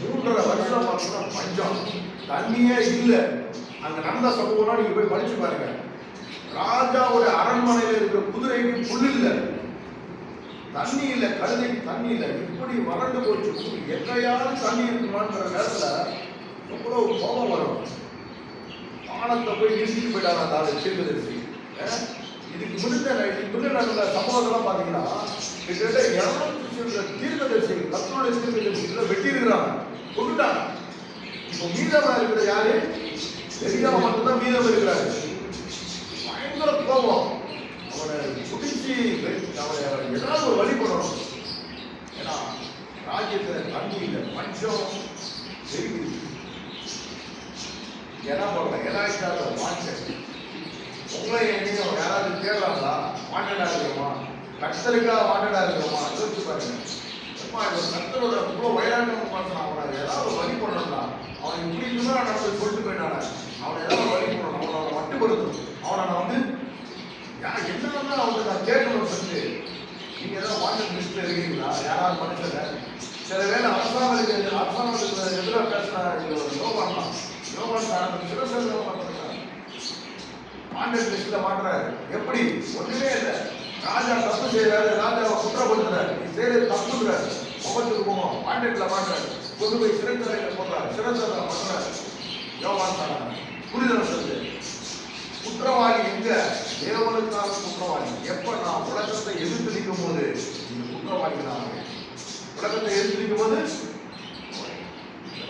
மூன்றரை வருஷம் பார்த்தீங்கன்னா பஞ்சம். தண்ணியே இல்லை. அங்க நடந்த சம்பவம்லாம் நீங்க போய் படிச்சு பாருங்க. ராஜாவோட அரண்மனையில் இருக்கிற குதிரைக்கு புல் இல்லை. தண்ணி இல்லை கழுதைக்கு தண்ணி இல்லை. இப்படி வறண்டு போச்சு. எங்கேயாவது தண்ணி இருக்குமான்ற நேரத்தில் எவ்வளோ கோபம் வரும். வானத்தை போய் நிறுத்திட்டு போயிட்டாங்க அந்த ஆளு இதுக்கு முன்ன இதுக்கு முன்ன நடந்த சம்பவத்தெல்லாம் பார்த்தீங்கன்னா கிட்டத்தட்ட இரநூத்தி தீர்க்கதரிசி கத்தோட தீர்க்கதரிசிகளை வெட்டி இருக்கிறாங்க கொண்டுட்டாங்க இப்போ மீதமா இருக்கிற யாரு? தெரியாம மட்டும்தான் மீதம் இருக்கிறாரு. பயங்கர கோபம். அவனை குடிச்சு அவனை ஏதாவது ஒரு வழி பண்ணணும். ஏன்னா ராஜ்யத்துல தண்ணி இல்லை பஞ்சம் இருக்குது என்ன பண்ணலாம் எலாய்க்காத வாண்டட் உங்களை என்னையும் யாராவது கேட்கலாங்களா வாண்டடா இருக்கிறோமா கத்தருக்காக வாண்டடா இருக்கிறோமா யோசிச்சு பாருங்க. அம்மா இவர் கத்தரோட இவ்வளோ வைராக்கியம் பண்ணணும் அவனை ஏதாவது வரி வழி அவன் இப்படி இருந்தா நான் போய் சொல்லிட்டு போயிட்டான அவனை ஏதாவது வரி பண்ணணும் அவனை அவனை மட்டுப்படுத்தணும். அவனை நான் வந்து யார் என்ன அவனுக்கு நான் கேட்கணும் சொல்லி நீங்க ஏதாவது வாண்டட் லிஸ்ட்ல இருக்கீங்களா? யாராவது மனுஷங்க? சில வேலை அரசாங்கத்துக்கு அரசாங்கத்துக்கு எதிராக பேசின யோகான் பண்ணலாம் யோகான் சார் சிவசேனா பண்ணுறாங்க வாண்டட் லிஸ்ட்ல மாட்டுறாரு. எப்படி? ஒன்றுமே இல்லை செய்யறாரு ராஜாவை குற்றப்படுத்துறாரு. நீ செய்யறது தப்புன்றாரு முகத்துக்கு போவோம் மாட்டுறாரு. கொண்டு போய் சிறைத்துறையில போடுறாரு. சிறைச்சாலை பண்றாரு யோகான் சார் புரிதல் சொல்லு குற்றவாளி எங்க? தேவனுக்கான குற்றவாளி. எப்ப நான் உலகத்தை எதிர்த்து நிற்கும் போது இந்த குற்றவாளி நான் உலகத்தை எதிர்த்து நிற்கும் போது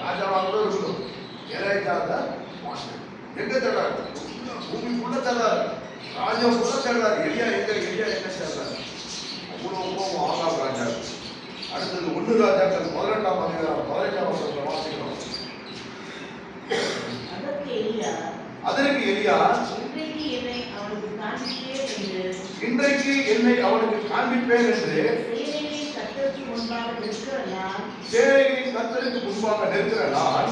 ராஜாவாக கூட இருக்கணும் ஏழைக்காக எங்க தேடாரு பூமிக்குள்ள தேடாரு ராஜா கூட தேடாரு எளியா எங்க? எளியா எங்க சேர்றாரு கோபம் ஆகாம் ராஜா அடுத்தது ஒன்று ராஜாக்கள் பதினெட்டாம் அதிகாரம் பதினெட்டாம் வருஷத்துல வாசிக்கிறோம். அதற்கு எலியா இன்றைக்கு என்னை அவனுக்கு காண்பிப்பேன் என்று. சேனைகளின் கத்தருக்கு முன்பாக நிற்கிற நான்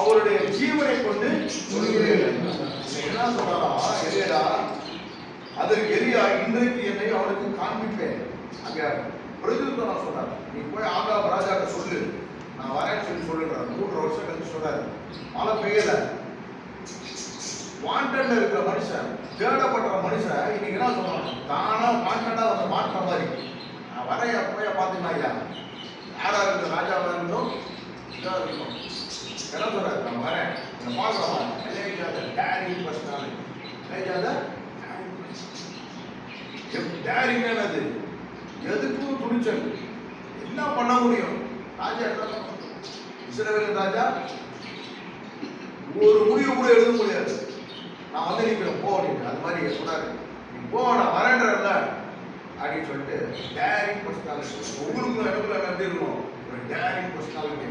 அவருடைய ஜீவனை கொண்டு சொல்கிறேன். என்ன சொல்றாரா? எலியடா அதற்கு எலியா இன்றைக்கு என்னை அவனுக்கு காண்பிப்பேன். அங்க நான் சொன்னார். நீ போய் ஆகாப் ராஜாக்கு சொல்லு. நான் வரேன்னு சொல்லி சொல்லுறாரு மூன்று வருஷம் கழிச்சு சொல்றாரு மழை பெய்யல. வாண்டட்ல இருக்கிற மனுஷன் தேடப்படுற மனுஷன் இன்னைக்கு என்ன சொல்றான் தானா வாண்டடா வந்து மாற்ற மாதிரி. நான் வரைய போய் பாத்தீங்கன்னா ஐயா. யாரா இருந்த ராஜாவா இருந்தோம்? இதாக இருக்கணும் என்ன சொல்றாரு நான் வரேன். நான் பார்க்கலாம்? நிலைக்காத டேரி பர்சனாலிட்டி நிலைக்காத டேரிங் என்னது எதுக்கும் துணிச்சல். என்ன பண்ண முடியும்? ராஜா என்ன பண்ண ராஜா ஒரு முடிவு கூட எழுத முடியாது. நான் வந்து நிற்கிறேன் போ அப்படின்னு அது மாதிரி சொன்னாரு. நீ போ நான் வரேன்றல அப்படின்னு சொல்லிட்டு டேரிங் பர்சனாலிட்டி உங்களுக்கு எனக்குள்ள எப்படி இருக்கும்? ஒரு டேரிங் பர்சனாலிட்டி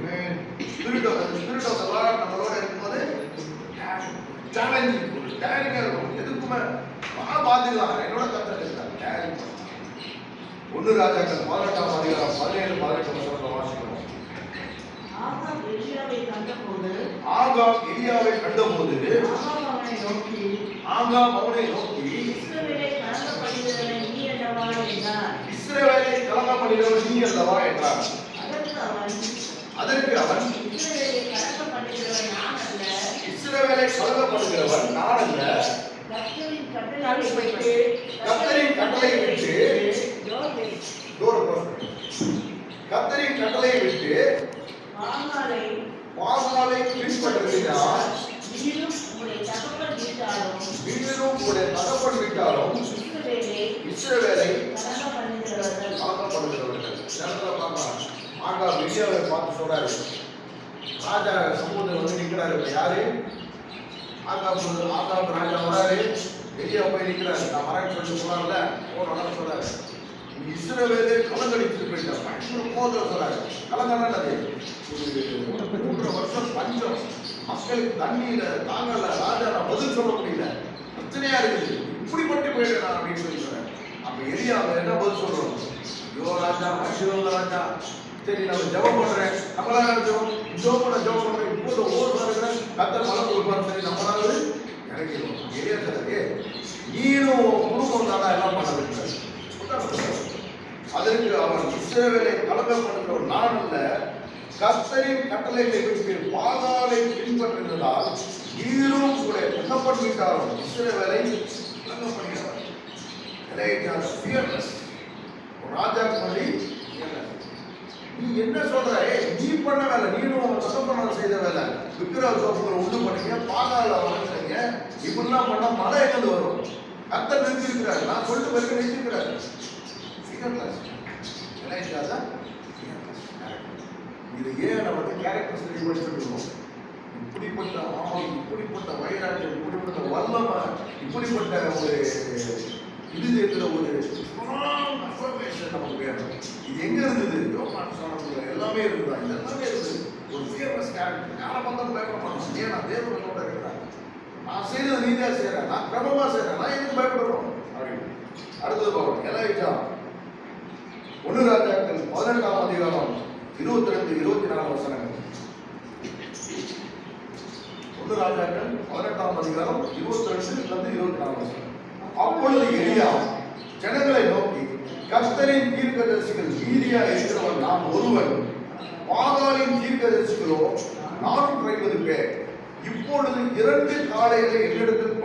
ஸ்பிரிட் ஆஃப் அந்த ஸ்பிரிட் ஆஃப் நம்மளோட இருக்கும்போது சேலஞ்சிங் டேரிங்காக இருக்கும். எதுக்குமே வா பார்த்துக்கலாம் என்னோட கத்தை இருக்காங்க ஒன்று ராஜாக்கள் பதினெட்டாம் அதிகாரம் பதினேழு பதினெட்டு வருஷம் வாசிக்கிறோம். ஆகாம் எலியாவை கண்டபோது ஆகாம் அவனை நோக்கி இஸ்ரவேலை இஸ்ரவேலை கலங்கப்படுகிறவன் நீ அல்லவா என்றார். அதற்கு அவன் கலங்க நான் இஸ்ரவேலை கலங்கப்படுகிறவன் நான் அல்ல. கர்த்தரின் கட்டளையை விட்டு கத்தரின் கட்டளையை விட்டு வாசாலை பின்பற்றுகிறார்? நீரும் உங்களுடைய தகப்பன் வீட்டாலும் வீட்டிலும் விட்டாலும் இஸ்ரவேலை பார்க்கலாம் ஆகா வெளியாவை பார்த்து சொல்றாரு. ராஜா சமூகத்தில் வந்து நிற்கிறாரு யாரு? ஆகாப் ஆகாப் ராஜா வராரு எலியா போய் நிற்கிறாரு. நான் வரேன்னு சொல்லி சொன்னார்ல போன சொல்றாரு. நீ இஸ்ரவேலே கலங்கடித்து போயிட்டார் பயங்கர கோதம் சொல்றாரு. கலங்கடனது மூன்று வருஷம் பஞ்சம். மக்களுக்கு தண்ணியில தாங்கல ராஜா நான் பதில் சொல்ல முடியல. பிரச்சனையா இருக்குது. இப்படி மட்டும் போயிடுறேன் அப்படின்னு சொல்லி சொல்றேன் அப்ப எலியாவை என்ன பதில் சொல்றோம்? யோ ராஜா மனுஷன் ராஜா. சரி நம்ம ஜபம் பண்றேன். நம்மளால ஜெபம் ஜெபம் பண்ண ஜெபம் பண்றேன் இப்போ ஓர் வருகிறேன் கத்தர் மலம் கொடுப்பாரு. சரி நம்மளால இறங்கிடுவோம் எரியா நீனும் குடும்பம் தானே எல்லாம் பண்ண வைக்கிறார் அதற்கு அவன் இஸ்ரவேலை கலங்கப்படுகிற நான் அல்ல கத்தரின் கட்டளைகளை விட்டு பாதாளை பின்பற்றுகிறதால் நீரும் கூட தகப்பன் வீட்டாரும் இஸ்ரவேலை கலங்கப்படுகிறார் எலையா fearless. ஒரு மணி நீ என்ன சொல்ற? நீ பண்ண வேலை. நீனும் உங்க செய்த வேலை? விக்கிரக சோப்புகளை உண்டு பண்ணீங்க பாதாள வளர்க்குறீங்க இப்படிலாம் பண்ணா மழை எங்கிருந்து வரும்? கத்தர் நிறுத்திருக்கிறார் நான் சொல்லிட்டு வரைக்கும் நிறுத்திருக்கிறார் fearless. எலையா தான் இது ஏன் நமக்கு கேரக்டர் ஸ்டடி படிச்சுருக்கோம் இருக்கோம் இப்படிப்பட்ட ஆவி இப்படிப்பட்ட வைராக்கியம் இப்படிப்பட்ட வல்லமை இப்படிப்பட்ட ஒரு இது இருக்கிற ஒரு ஸ்ட்ராங் அஃபர்மேஷன் நமக்கு வேணும். இது எங்கே இருந்தது? யோகான் எல்லாமே இருந்தா எல்லாமே இருக்குது ஒரு ஃபியர்லெஸ் கேரக்டர் யாரை பார்த்தாலும் பயப்பட மாட்டோம் ஏன் நான் தேவனோட இருக்கிறேன் நான் செய்யறது நீதியா செய்யறேன். நான் கிரமமா செய்யறேன். நான் எதுக்கு பயப்படணும் அப்படின்னு அடுத்தது பார்க்கணும் எலாயிட்டா ஒன்று ராஜாக்கள் பதினெட்டாம் அதிகாரம் இருபத்தி ரெண்டு இருபத்தி நாலு வசனங்கள். ஒன்று ராஜாக்கள் பதினெட்டாம் அதிகாரம் இருபத்தி ரெண்டு இருபத்தி நாலு வசனம் அப்பொழுது எலியா ஜனங்களை நோக்கி கர்த்தரின் தீர்க்கதரிசிகள் மீதியா இருக்கிறவன் நான் ஒருவன். பாகாலின் தீர்க்கதரிசிகளோ நானூற்றி ஐம்பது பேர் இப்பொழுது இரண்டு காலையில் என்னிடத்தில்